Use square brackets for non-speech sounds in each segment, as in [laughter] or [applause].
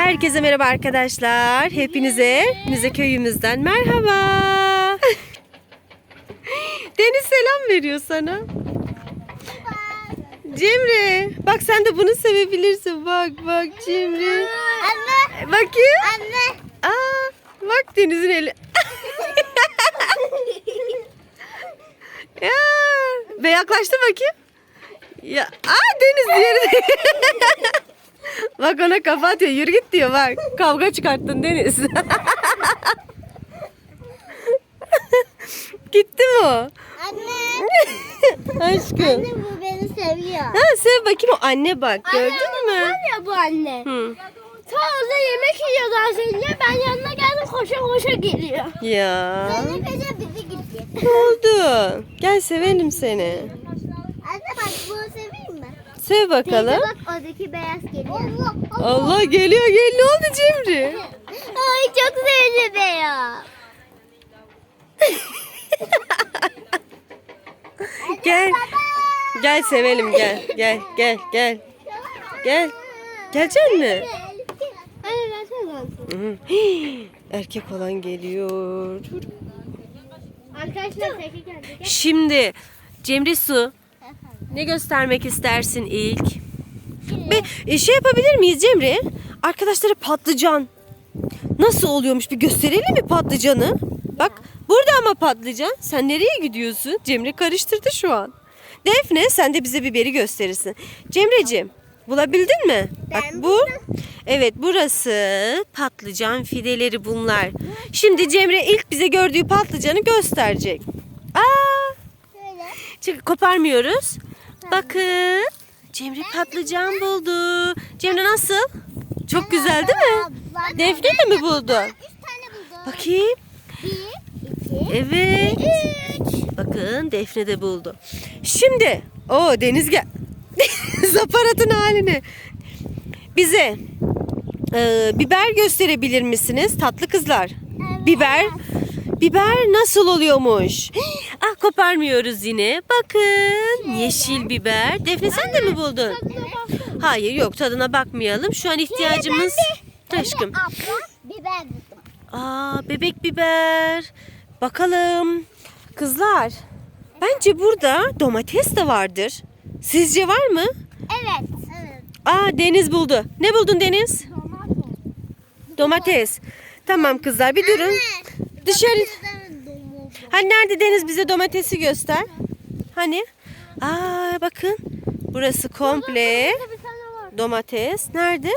Herkese merhaba arkadaşlar. Hepinize, hepinize köyümüzden merhaba. [laughs] Deniz selam veriyor sana. Cemre, bak sen de bunu sevebilirsin. Bak bak Cemre. Anne. Bakayım. Anne. Aa, bak Deniz'in eli. [laughs] ya, ve yaklaştı bakayım. Ya, aa Deniz diğeri. [laughs] bak ona kafa atıyor. Yürü git diyor bak. Kavga çıkarttın Deniz. [laughs] Gitti mi o? Anne. [laughs] Aşkım. Anne bu beni seviyor. Ha, sev bakayım o anne bak. Gördün mü? Var ya bu anne. Hı. Ta orada yemek yiyordu az önce. Ben yanına geldim koşa koşa geliyor. Ya. Beni peşe bizi gitti. Ne oldu? Gel sevelim seni. Anne bak bunu seveyim Sev bakalım. bak oradaki beyaz geliyor. Allah Allah geliyor gel. Ne oldu Cemre? Ay çok sevdi beyaz. [laughs] Gel. Gel sevelim gel. Gel gel gel. Gel. Gelecek mi? Erkek olan geliyor. Arkadaşlar. Şimdi Cemre Su ne göstermek istersin ilk? Bir e, şey yapabilir miyiz Cemre? Arkadaşlara patlıcan nasıl oluyormuş bir gösterelim mi patlıcanı? Bak burada ama patlıcan. Sen nereye gidiyorsun? Cemre karıştırdı şu an. Defne sen de bize biberi gösterirsin. Cemreciğim bulabildin mi? Bak bu. Evet burası patlıcan fideleri bunlar. Şimdi Cemre ilk bize gördüğü patlıcanı gösterecek. Aa Şöyle. Çık koparmıyoruz. Bakın. Cemre patlıcan buldu. Cemre nasıl? Çok güzel değil mi? Defne de mi buldu? Bakayım. Evet. Bakın Defne de buldu. Şimdi. o Deniz gel. [laughs] Zaparatın halini. Bize e, biber gösterebilir misiniz tatlı kızlar? Biber. Biber nasıl oluyormuş? [gasps] Koparmıyoruz yine. Bakın yeşil biber. Defne sen de mi buldun? Hayır yok tadına bakmayalım. Şu an ihtiyacımız aşkım. Abla biber buldum. Aa bebek biber. Bakalım. Kızlar. Bence burada domates de vardır. Sizce var mı? Evet. Evet. Aa Deniz buldu. Ne buldun Deniz? Domates. Tamam kızlar bir durun. Dışarı. Hani nerede Deniz bize domatesi göster. Hani? Aa bakın. Burası komple domates. Nerede?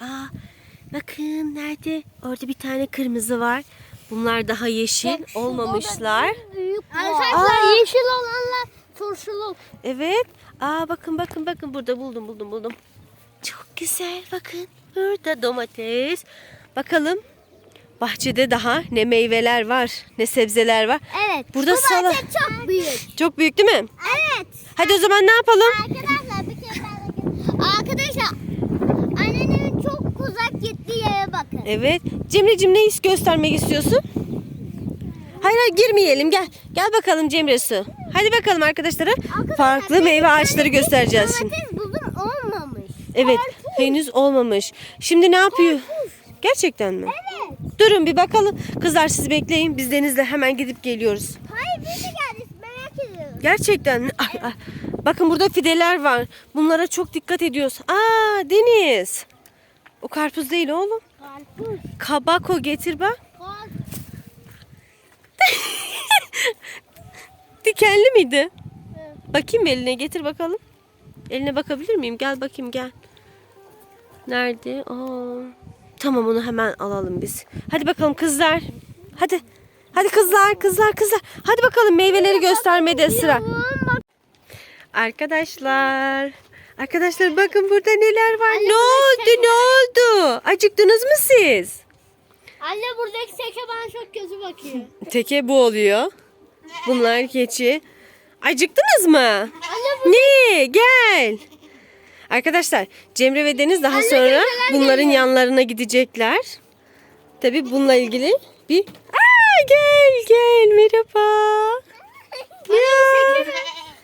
Aa bakın nerede? Orada bir tane kırmızı var. Bunlar daha yeşil olmamışlar. Arkadaşlar yeşil olanlar turşulu. Evet. Aa bakın bakın bakın burada buldum buldum buldum. Çok güzel bakın. Burada domates. Bakalım bahçede daha ne meyveler var ne sebzeler var. Evet. Burada Bu sala- bahçe çok büyük. Çok büyük değil mi? Evet. Hadi o zaman ne yapalım? Arkadaşlar bir kere daha Arkadaşlar annenin çok uzak gittiği yere bakın. Evet. Cemre'cim ne is göstermek istiyorsun? Hayır hayır girmeyelim gel. Gel bakalım Cemre Su. Hadi bakalım arkadaşlara farklı meyve ağaçları göstereceğiz şimdi. Domates olmamış. Evet henüz olmamış. Şimdi ne yapıyor? Gerçekten mi? Evet. Durun bir bakalım. Kızlar siz bekleyin. Biz Deniz'le hemen gidip geliyoruz. Hayır biz de geldik merak ediyorum. Gerçekten ay. Bakın burada fideler var. Bunlara çok dikkat ediyoruz. Aa Deniz. O karpuz değil oğlum. Karpuz. Kabako getir bak. [laughs] Dikenli miydi? Bakayım eline getir bakalım. Eline bakabilir miyim? Gel bakayım gel. Nerede? Aa. Tamam onu hemen alalım biz. Hadi bakalım kızlar. Hadi. Hadi kızlar kızlar kızlar. Hadi bakalım meyveleri göstermede sıra. Arkadaşlar. Arkadaşlar bakın burada neler var. Anne, ne oldu burada ne oldu? Acıktınız mı siz? Anne buradaki seke bana çok kötü bakıyor. [laughs] Teke bu oluyor. Bunlar keçi. Acıktınız mı? Anne bu Ne? Gel. Arkadaşlar Cemre ve Deniz daha Anne, sonra bunların geliyor. yanlarına gidecekler. Tabi bununla ilgili bir... Aa, gel gel merhaba. Ya,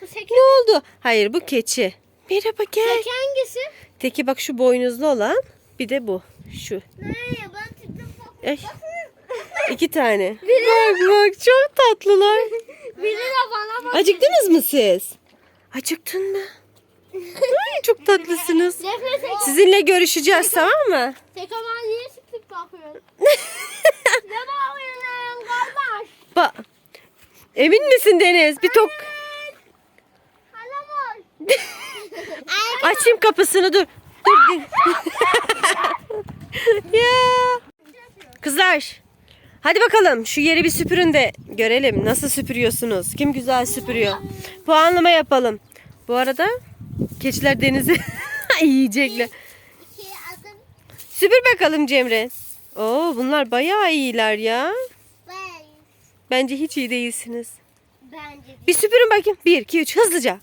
bu seke, ne oldu? Hayır bu keçi. Merhaba gel. seke hangisi? Teki bak şu boynuzlu olan. Bir de bu. Şu. Nereye? Ben çıktım. Ey. İki tane. [laughs] Bak bak çok tatlılar. Biri de bana bak. Acıktınız mı siz? Acıktın mı? Ay, çok tatlısınız. Sizinle görüşeceğiz tamam mı? Tek ama niye sıktık bakıyorsun? [laughs] ne bakıyorsun kardeş? Ba Emin misin Deniz? Bir tok var. [laughs] açayım kapısını dur. Dur. [laughs] ya. Kızlar. Hadi bakalım şu yeri bir süpürün de görelim nasıl süpürüyorsunuz. Kim güzel süpürüyor. Puanlama yapalım. Bu arada keçiler denizi [laughs] yiyecekler. Süpür bakalım Cemre. Oo bunlar bayağı iyiler ya. ben. Bence hiç iyi değilsiniz. Bence. Bir süpürün bakayım. Bir, iki, üç hızlıca.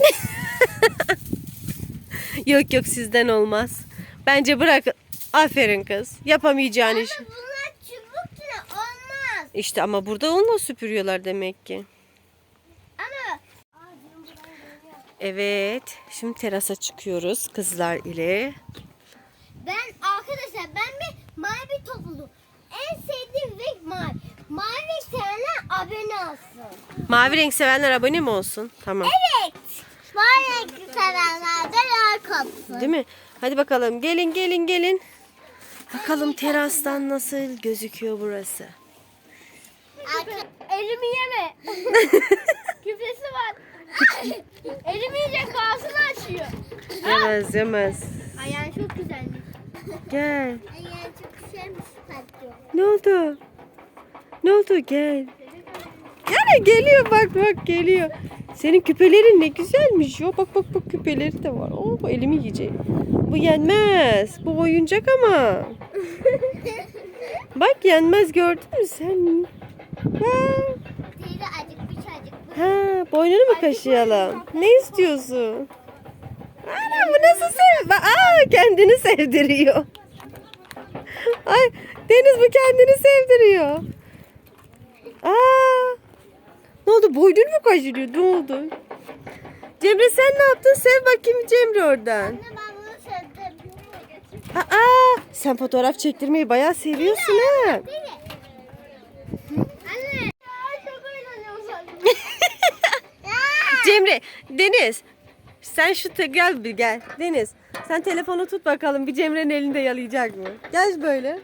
[laughs] yok yok sizden olmaz. Bence bırakın. Aferin kız. Yapamayacağın iş. Ama bunlar çubukla olmaz. İşte ama burada onunla süpürüyorlar demek ki. Ama Evet. Şimdi terasa çıkıyoruz kızlar ile. ben arkadaşlar ben bir mavi topluluğum. En sevdiğim renk mavi. Mavi sevenler abone olsun. Mavi renk sevenler abone mi olsun? Tamam. Evet. Mavi renk sevenler de like olsun. Değil mi? Hadi bakalım. Gelin gelin gelin. Bakalım terastan nasıl gözüküyor burası. Elimi yeme. [laughs] Küpesi var. Elimi yiyecek ağzını açıyor. Yemez yemez. Ayağın çok güzelmiş. Gel. Ayağın çok güzelmiş. Ne oldu? Ne oldu? Gel. Yani geliyor bak bak geliyor. Senin küpelerin ne güzelmiş ya. Bak bak bak küpeleri de var. Oo elimi yiyecek. Bu yenmez. Bu oyuncak ama. [laughs] Bak yenmez gördün mü sen? Acıkmış. Ha boynunu mu kaşıyalım? Ne istiyorsun? Ana bu nasıl sev? Aa kendini [laughs] sevdiriyor. Ay Deniz bu kendini sevdiriyor. Aa. Ne oldu? Boynun mu kaşınıyor? Ne oldu? Cemre sen ne yaptın? Sev bakayım Cemre oradan. Anne ben bunu sevdim. Aa, sen fotoğraf çektirmeyi bayağı seviyorsun ha. Anne. Ya çok eğleniyorum sandım. Ya. Cemre, Deniz. Sen şu te- gel bir gel. Deniz, sen telefonu tut bakalım bir Cemre'nin elinde yalayacak mı? Gel böyle.